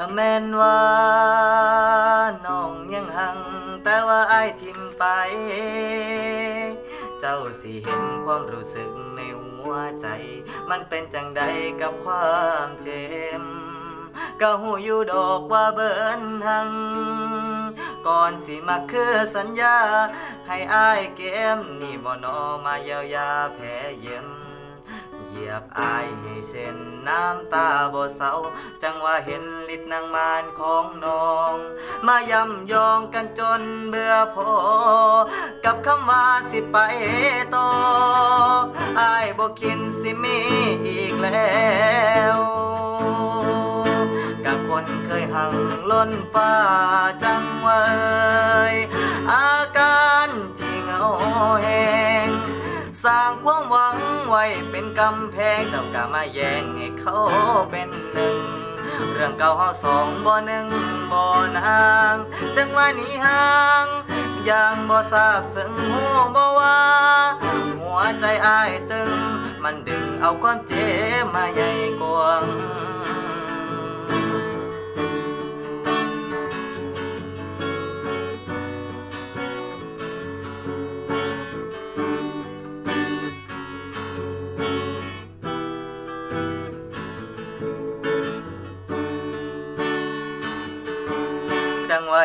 ถ้าแม่นว่าน้องยังหัง แต่ว่าอายทิมไป เจ้าสิเห็นความรู้สึกในหัวใจ มันเป็นจังใดกับความเจ็บก็หูอยู่ดอกว่าเบิ่นหัง ก่อนสิมาคือสัญญา ให้อายเกม นี่บ่นอมาเยียวยาแผลเย็ม เหยียบอายให้เส้นน้ำตาบ่เศร้า จังว่าเห็นฤทธิ์นางมารของน้อง มายำยองกันจนเบื่อพอ กับคำว่าสิไปต่ออายบ่คิดสิมีอีกแล้วกับคนเคยหังล้นฟ้าจังว่าเออ เป็นกำแพงเจ้ากะมาแย่งให้เขาเป็นหนึ่ง เรื่องเก่าเฮาสองบ่หนึ่งบ่นาง จังว่านี้ห่างยังบ่ทราบซึ้งหูบ่ว่า หัวใจอ้ายตึง มันดึงเอาความเจ็บมาใหญ่กวา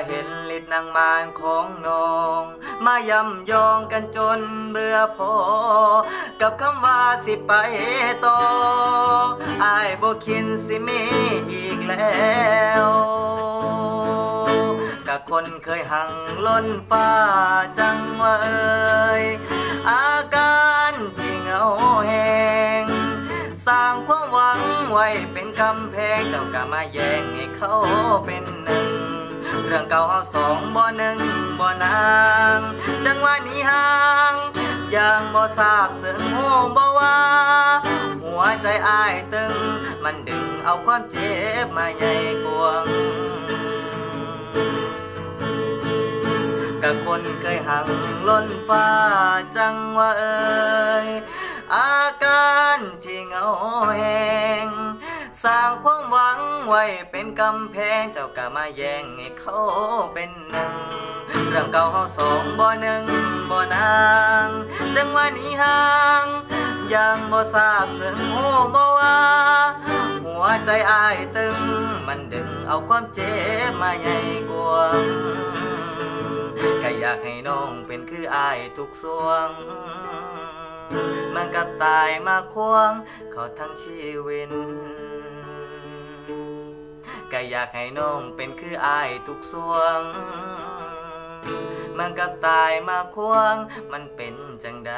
เห็นฤทธิ์นางมารของน้อง มายำยองกันจนเบื่อพอ กับคำว่าสิไปต่ออายบ่คิดสิมีอีกแล้วกับคนเคยหังล้นฟ้าจังว่าเอ่ยอาการที่เหงาแหงสร้างความหวังไว้เป็นกำแพงเจ้ากะมาแย่งให้เขาเป็น รื่องเก่าเฮาสองบ่หนึ่งบ่นาง จังว่าหนี้ห่างยังบ่ทราบซึ้งหูบ่ว่า หัวใจอ้ายตึง มันดึงเอาความเจ็บมาใหญ่กวางกับคนเคยหังล้นฟ้าจังว่าเอ่ยอาการที่เหงาแหงสร้างความ ไว้เป็นกำแพงเจ้ากะมาแย่งให้เขาเป็นหนึ่งเรื่องเก่าเฮาสองบ่หนึ่งบ่นางจังว่าหนี้ห่างยังบ่ทราบซึ้งหูบ่ว่าหัวใจอ้ายตึง มันดึงเอาความเจ็บมาใหญ่กวางก็อยากให้น้องเป็นคืออายทุกสวงมันกับตายมาควงเขาทั้งชีวิต อยากให้น้องเป็นคืออายทุกส่วง มันกับตายมาควง มันเป็นจังใด